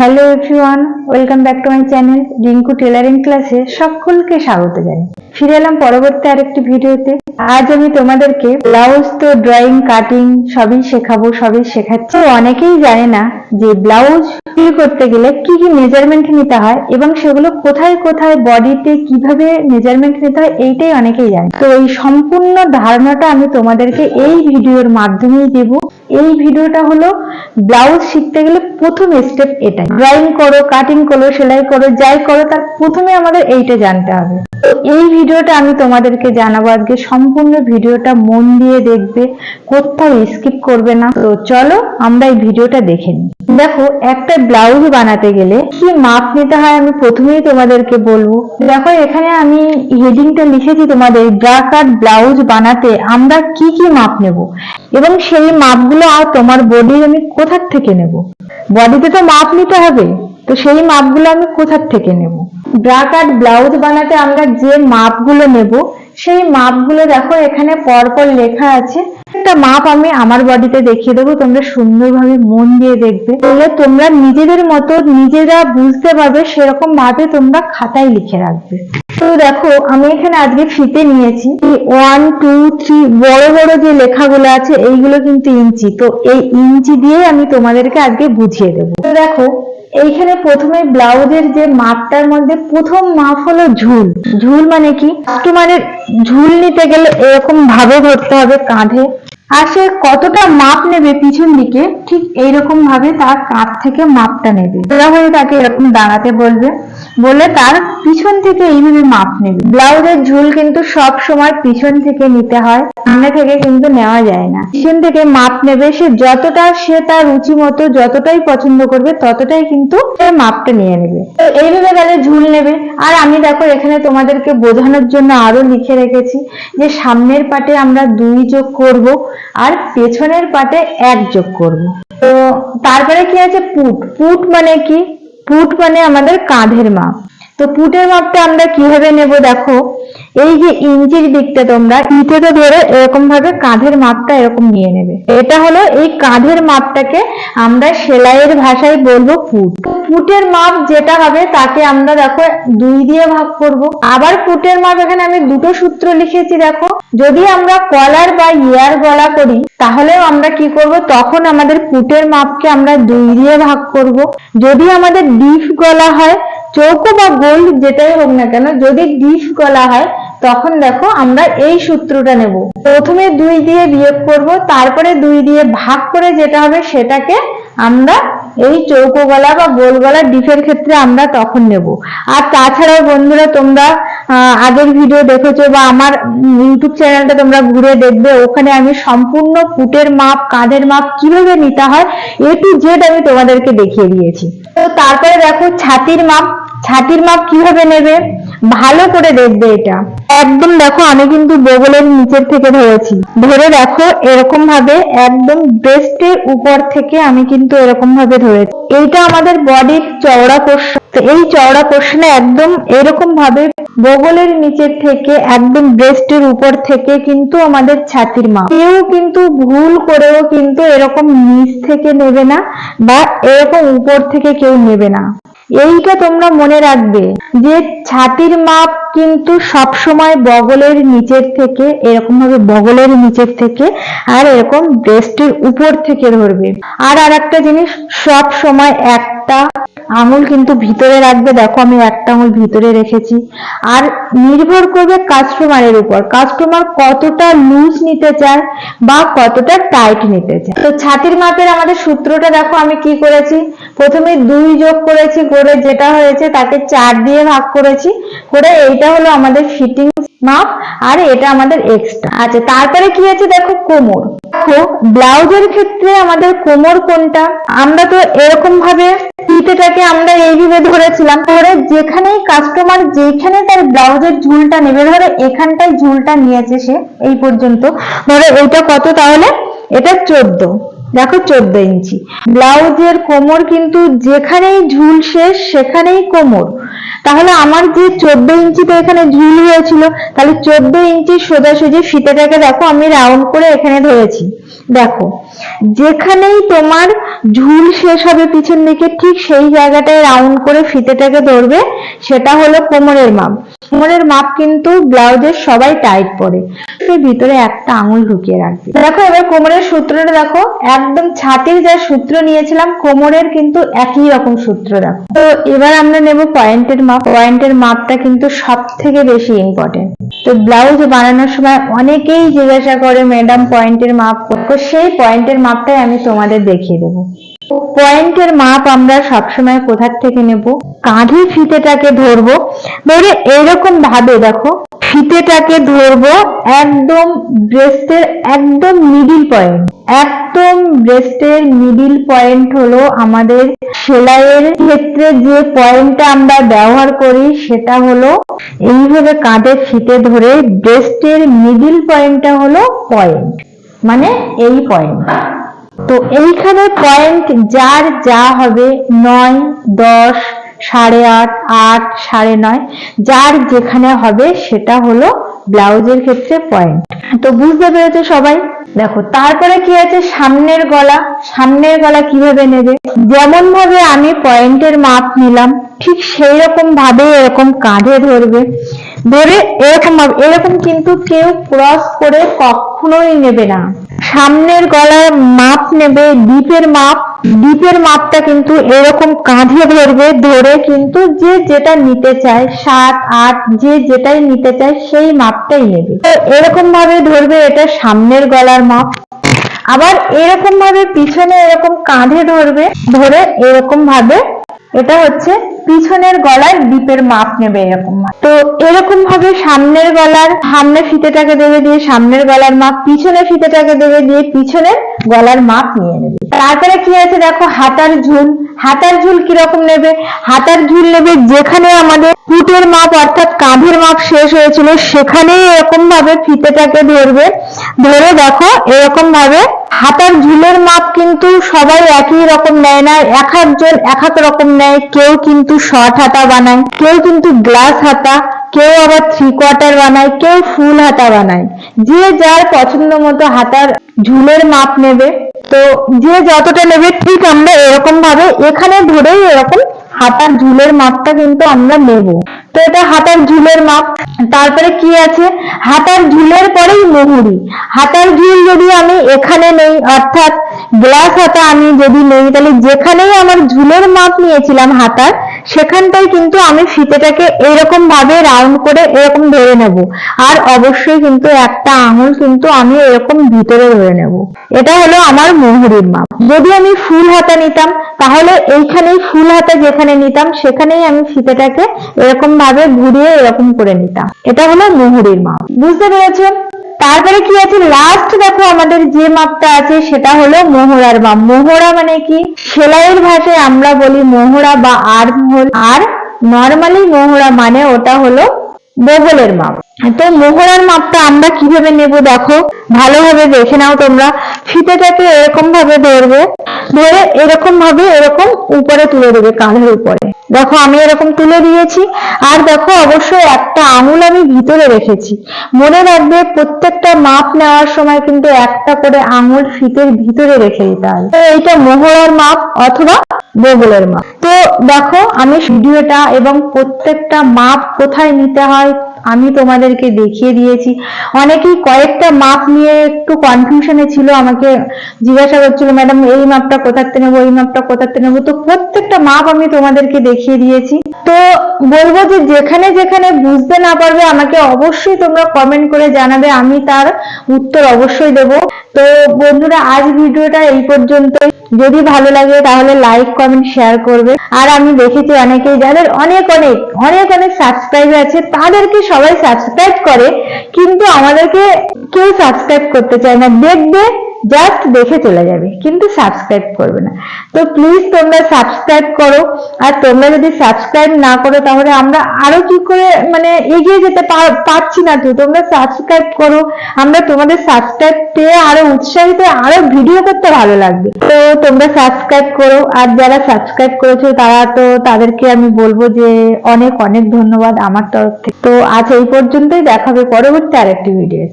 Hello everyone welcome back to my channel Rinku tailoring ক্লাসে সকলকে স্বাগত জানাই। ফিরে এলাম পরবর্তী আরেকটি ভিডিওতে। আজ আমি তোমাদেরকে ব্লাউজ তো ড্রয়িং কাটিং সবই শেখাবো, সবই শেখাচ্ছি। অনেকেই জানে না যে ব্লাউজ ফিল করতে গেলে কি কি মেজারমেন্ট নিতে হয় এবং সেগুলো কোথায় কোথায় বডিতে কীভাবে মেজারমেন্ট নিতে হয় এইটাই অনেকেই জানে। তো এই সম্পূর্ণ ধারণাটা আমি তোমাদেরকে এই ভিডিওর মাধ্যমেই দেব। এই ভিডিওটা হলো ব্লাউজ শিখতে গেলে প্রথম স্টেপ এটাই। ড্রয়িং করো কাটিং করো, সেলাই করো, যাই করো, তার প্রথমে আমাদের এইটা জানতে হবে। তো এই ভিডিওটা আমি তোমাদেরকে জানাব। আজকে সম্পূর্ণ ভিডিওটা মন দিয়ে দেখবে, কোথাও স্কিপ করবে না। তো চলো আমরা এই ভিডিওটা দেখে নিই। দেখো, একটা ব্লাউজ বানাতে গেলে কি মাপ নিতে হয় আমি প্রথমেই তোমাদেরকে বলব। দেখো, এখানে আমি হেডিংটা লিখেছি তোমাদের ব্রা কাট ব্লাউজ বানাতে আমরা কি কি মাপ নেব? এবং সেই মাপগুলো আর তোমার বডির আমি কোথার থেকে নেব? বডিতে তো মাপ নিতে হবে, তো সেই মাপগুলো আমি কোথার থেকে নেব? ব্রা কাট ব্লাউজ বানাতে আমরা যে মাপগুলো নেব, সেই মাপগুলো দেখো এখানে পরপর লেখা আছে। একটা মাপ আমি আমার বডিতে দেখিয়ে দেবো, তোমরা সুন্দরভাবে মন দিয়ে দেখবে। তাহলে তোমরা নিজেদের মতো নিজেরা বুঝতে পারবে, সেরকম ভাবে তোমরা খাতায় লিখে রাখবে। তো দেখো, আমি এখানে আজকে ফিতে নিয়েছি। ওয়ান টু থ্রি বড় বড় যে লেখাগুলো আছে, এইগুলো কিন্তু ইঞ্চি। তো এই ইঞ্চি দিয়ে আমি তোমাদেরকে আজকে বুঝিয়ে দেবো। তো দেখো, এইখানে প্রথমে ব্লাউজের যে মাপটার মধ্যে প্রথম মাপ হলো ঝুল। ঝুল মানে কি? কাস্টমারের ঝুল নিতে গেলে এরকম ভাবে ধরতে হবে, কাঁধে। আর সে কতটা মাপ নেবে পিছন দিকে, ঠিক এইরকম ভাবে তার কাঁধ থেকে মাপটা নেবে। তোরা হয়ে তাকে এরকম দাঁড়াতে বলবে। বলে তার পিছন থেকে এইভাবে মাপ নেবে। ব্লাউজের ঝুল কিন্তু সব সময় পিছন থেকে নিতে হয়। সামনে থেকে কিন্তু নেওয়া যায় না। পিছন থেকে মাপ নেবে, সে যতটা সে তার রুচি মতো যতটাই পছন্দ করবে, ততটাই কিন্তু মাপটা নিয়ে নেবে। তো এইভাবে গেলে ঝুল নেবে। আর আমি দেখো, এখানে তোমাদেরকে বোঝানোর জন্য আরও লিখে রেখেছি যে সামনের পাটে আমরা দুই যোগ করব আর পেছনের পাটে এক যোগ করব। তো তারপরে কি আছে? পুট। পুট মানে কি? পুট মানে আমাদের কাঁধের মাপ। তো পুটের মাপটা আমরা কীভাবে নেব দেখো? এই যে ইঞ্চির দিকটা তোমরা ইটেতে ধরে এরকম ভাবে কাঁধের মাপটা এরকম নিয়ে নেবে। এটা হলো এই কাঁধের মাপটাকে আমরা সেলাইয়ের ভাষায় বলব ফুট ফুটের মাপ যেটা হবে তাকে আমরা দেখো দুই দিয়ে ভাগ করব। আবার ফুটের মাপ এখানে আমি দুটো সূত্র লিখেছি দেখো। যদি আমরা কলার বা ইয়ার গলা করি, তাহলেও আমরা কি করব? তখন আমাদের ফুটের মাপকে আমরা দুই দিয়ে ভাগ করব। যদি আমাদের ডিপ গলা হয় চৌকো বা গোল যেটাই হোক না কেন, যদি ডিস গলা হয়, তখন দেখো আমরা এই সূত্রটা নেব। প্রথমে দুই দিয়ে বিয়োগ করব, তারপরে দুই দিয়ে ভাগ করে যেটা হবে সেটাকে আমরা এই চৌকো গলা বা গোল গলা ডিফের ক্ষেত্রে আমরা তখন নেব। আর তাছাড়াও বন্ধুরা, তোমরা আগের ভিডিও দেখেছ বা আমার ইউটিউব চ্যানেলটা তোমরা ঘুরে দেখবে, ওখানে আমি সম্পূর্ণ ফুটের মাপ, কাঁধের মাপ কীভাবে নিতে হয় এ টু জেড আমি তোমাদেরকে দেখিয়ে দিয়েছি। তো তারপরে দেখো ছাতির মাপ ছাতির মাপ কীভাবে নেবে? ভালো করে দেখবে এটা। একদম দেখো, আমি কিন্তু বগলের নিচের থেকে ধরেছি। ধরে দেখো এরকম ভাবে একদম ব্রেস্টের উপর থেকে আমি কিন্তু এরকম ভাবে ধরেছি। এইটা আমাদের বডির চওড়া পোর্শন এই চওড়া পোর্শনে একদম এরকম ভাবে বগলের নিচের থেকে, একদম ব্রেস্টের উপর থেকে কিন্তু আমাদের ছাতির মাপ কেউ কিন্তু ভুল করেও কিন্তু এরকম নিচ থেকে নেবে না বা এরকম উপর থেকে কেউ নেবে না। এইটা তোমরা মনে রাখবে যে ছাতির মাপ কিন্তু সব সময় বগলের নিচের থেকে এরকম ভাবে বগলের নিচের থেকে আর এরকম ব্রেস্টের উপর থেকে ধরবে। আর আর একটা জিনিস সব সময় একটা আঙুল কিন্তু ভিতরে রাখবে, দেখো আমি একটা আঙুল ভিতরে রেখেছি। আর নির্ভর করবে কাস্টমারের উপর। কাস্টমার কতটা লুজ নিতে চায় বা কতটা টাইট নিতে চায়। তো ছাতির মাপের আমাদের সূত্রটা দেখো, আমি কি করেছি? প্রথমে দুই যোগ করেছি করে যেটা হয়েছে তাকে চার দিয়ে ভাগ করেছি। করে এইটা হলো আমাদের ফিটিং মাপ আর এটা আমাদের এক্সট্রা আচ্ছা তারপরে কি আছে দেখো, কোমর। দেখো, ব্লাউজের ক্ষেত্রে আমাদের কোমর কোনটা? আমরা তো এরকম ভাবে ফিতেটাকে আমরা এইভাবে ধরেছিলাম। ধরে যেখানেই কাস্টমার যেখানে তার ব্লাউজের ঝুলটা নেবে, ধরো এখানটায় ঝুলটা নিয়েছে সে, এই পর্যন্ত, ধরো এইটা কত তাহলে? এটা চোদ্দ। দেখো চোদ্দ ইঞ্চি। ব্লাউজের কোমর কিন্তু যেখানেই ঝুল শেষ সেখানেই কোমর। তাহলে আমার যে চোদ্দ ইঞ্চিতে এখানে ঝুল হয়েছিল, তাহলে চোদ্দ ইঞ্চি সোজাসুজি ফিতেটাকে দেখো আমি রাউন্ড করে এখানে ধরেছি। দেখো যেখানেই তোমার ঝুল শেষ হবে পিছন দিকে, ঠিক সেই জায়গাটায় রাউন্ড করে ফিতেটাকে ধরবে, সেটা হলো কোমরের মাপ। কোমরের মাপ কিন্তু ব্লাউজের সবাই টাইট পরে। ভিতরে একটা আঙুল ঢুকিয়ে রাখবে। দেখো এবার কোমরের সূত্রটা দেখো। একদম ছাতির যা সূত্র নিয়েছিলাম, কোমরের কিন্তু একই রকম সূত্র দেখো। তো এবার আমরা নেব পয়েন্টের মাপ। পয়েন্টের মাপটা কিন্তু সব থেকে বেশি ইম্পর্টেন্ট তো ব্লাউজ বানানোর সময় অনেকেই জিজ্ঞাসা করে ম্যাডাম পয়েন্টের মাপ কত? সেই পয়েন্টের মাপটাই আমি তোমাদের দেখিয়ে দেবো। পয়েন্টের মাপ আমরা সবসময় কোথার থেকে নেব? কাঁধে ফিতেটাকে ধরবো। ধরে এরকম ভাবে দেখো, ফিতেটাকে ধরবো একদম ব্রেস্টের একদম মিডিল পয়েন্ট একদম ব্রেস্টের মিডিল পয়েন্ট হলো আমাদের সেলাইয়ের ক্ষেত্রে যে পয়েন্টটা আমরা ব্যবহার করি, সেটা হলো এইভাবে কাঁধে ফিতে ধরে ব্রেস্টের মিডিল পয়েন্টটা হলো পয়েন্ট মানে এই পয়েন্ট তো এইখানে পয়েন্ট যার যা হবে নয়, দশ, সাড়ে আট আট, সাড়ে নয়, যার যেখানে হবে সেটা হলো ব্লাউজের ক্ষেত্রে পয়েন্ট তো বুঝতে পেরেছ সবাই? দেখো, তারপরে কি আছে? সামনের গলা। সামনের গলা কীভাবে নেবে? যেমন ভাবে আমি পয়েন্টের মাপ নিলাম, ঠিক সেই রকম ভাবে এরকম কাঁধে ধরবে। ধরে এরকম এরকম কিন্তু কেউ ক্রস করে কখনোই নেবে না। সামনের গলার মাপ নেবে, ডিপের মাপ, ডিপের মাপটা কিন্তু এরকম কাঁধে ধরবে, ধরে কিন্তু যে যেটা নিতে চায়, সাত, আট, যে যেটাই নিতে চায়, সেই মাপটাই নেবে। তো এরকম ভাবে ধরবে এটা সামনের গলার মাপ। আবার এরকম ভাবে পিছনে এরকম কাঁধে ধরবে, ধরে এরকম ভাবে এটা হচ্ছে পিছনের গলার ডিপের মাপ নেবে এরকম। তো এরকম ভাবে সামনের গলার সামনে ফিতেটাকে দেবে দিয়ে সামনের গলার মাপ, পিছনের ফিতেটাকে দেবে দিয়ে পিছনের গলার মাপ নিয়ে নেবে। তারপরে কি আছে দেখো, হাতার ঝুল। হাতার ঝুল কীরকম নেবে? হাতার ঝুল নেবে যেখানে আমাদের পুটের মাপ অর্থাৎ কাঁধের মাপ শেষ হয়েছিল, সেখানেই এরকম ভাবে ফিতেটাকে ধরবে। ধরে দেখো, এরকম ভাবে হাতার ঝুলের মাপ কিন্তু সবাই একই রকম নেয় না। এক একজন এক এক রকম নেয়। কেউ কিন্তু শর্ট হাতা বানায়, কেউ কিন্তু গ্লাস হাতা, কেউ আবার থ্রি কোয়ার্টার বানায়, কেউ ফুল হাতা বানায়। যে যার পছন্দ মতো হাতার ঝুলের মাপ নেবে। তো যে যতটা নেবে, ঠিক আমরা এরকম ভাবে এখানে ধরেই এরকম হাতার ঝুলের মাপটা কিন্তু আমরা নেব। তো এটা হাতার ঝুলের মাপ, তারপরে কি আছে? হাতার ঝুলের পরেই মুহুরি। হাতার ঝুল যদি আমি এখানে নেই, অর্থাৎ গ্লাস হাতা আমি যদি নেই, তাহলে যেখানেই আমার ঝুলের মাপ নিয়েছিলাম হাতার সেখানটাই কিন্তু আমি ফিতেটাকে এরকম ভাবে রাউন্ড করে এরকম ধরে নেব। আর অবশ্যই কিন্তু একটা আঙুল কিন্তু আমি এরকম ভিতরে ধরে নেব। এটা হলো আমার মুহুরির মাপ। যদি আমি ফুল হাতা নিতাম, তাহলে এইখানেই ফুল হাতা যেখানে নিতাম, সেখানেই আমি ফিতেটাকে এরকম ভাবে ঘুরিয়ে এরকম করে নিতাম। এটা হলো মুহুরির মাপ। বুঝতে পেরেছ তারপরে কি আছে? লাস্ট দেখো আমাদের যে মাপটা আছে সেটা হলো মোহরার মাপ। মোহরা মানে কি? সেলাইয়ের ভাষায় আমরা বলি মোহরা বা আর হোল আর নর্মালি মোহরা মানে ওটা হলো বগলের মাপ। তো মোহরার মাপটা আমরা কীভাবে নেব দেখো? ভালোভাবে দেখে নাও তোমরা। ফিতেটাকে এরকম ভাবে ধরবে। ধরে এরকম ভাবে এরকম উপরে তুলে দেবে কাঁধের উপরে। দেখো আমি এরকম তুলে দিয়েছি, আর দেখো অবশ্যই একটা আঙুল আমি ভিতরে রেখেছি। মনে রাখবে প্রত্যেকটা মাপ নেওয়ার সময় কিন্তু একটা করে আঙুল ফিতের ভিতরে রেখে দিতে হবে তো এইটা মোহরার মাপ অথবা বগলের মাপ। তো দেখো আমি ভিডিওটা এবং প্রত্যেকটা মাপ কোথায় নিতে হয় আমি তোমাদেরকে দেখিয়ে দিয়েছি। অনেকেই কয়েকটা মাপ নিয়ে একটু কনফিউশনে ছিল, আমাকে জিজ্ঞাসা করছিল ম্যাডাম এই মাপটা কোথাতে নেব, এই মাপটা কোথাতে নেব? তো প্রত্যেকটা মাপ আমি তোমাদেরকে দেখিয়ে দিয়েছি। তো বলব যে যেখানে যেখানে বুঝতে না পারবে, আমাকে অবশ্যই তোমরা কমেন্ট করে জানাবে, আমি তার উত্তর অবশ্যই দেব। তো বন্ধুরা, আজ ভিডিওটা এই পর্যন্তই। যদি ভালো লাগে, তাহলে লাইক কমেন্ট শেয়ার করবে। আর আমি দেখেছি অনেকেই, যাদের অনেক অনেক অনেক অনেক সাবস্ক্রাইব আছে, তাদেরকে সবাই সাবস্ক্রাইব করে কিন্তু আমাদেরকে কেউ সাবস্ক্রাইব করতে চায় না। দেখবে জাস্ট দেখে চলে যাবে, কিন্তু সাবস্ক্রাইব করবে না। তো প্লিজ তোমরা সাবস্ক্রাইব করো, আর তোমরা যদি সাবস্ক্রাইব না করো, তাহলে আমরা আরও কি করে মানে এগিয়ে যেতে পার- পারছি না তো। তোমরা সাবস্ক্রাইব করো, আমরা তোমাদের সাবস্ক্রাইব পেয়ে আরও উৎসাহিত, আরও ভিডিও করতে ভালো লাগবে। তো তোমরা সাবস্ক্রাইব করো, আর যারা সাবস্ক্রাইব করেছ, তারা তো তাদেরকে আমি বলব যে অনেক অনেক ধন্যবাদ আমার তরফ থেকে। তো আজ এই পর্যন্তই দেখাবে পরবর্তী আরেকটি ভিডিওতে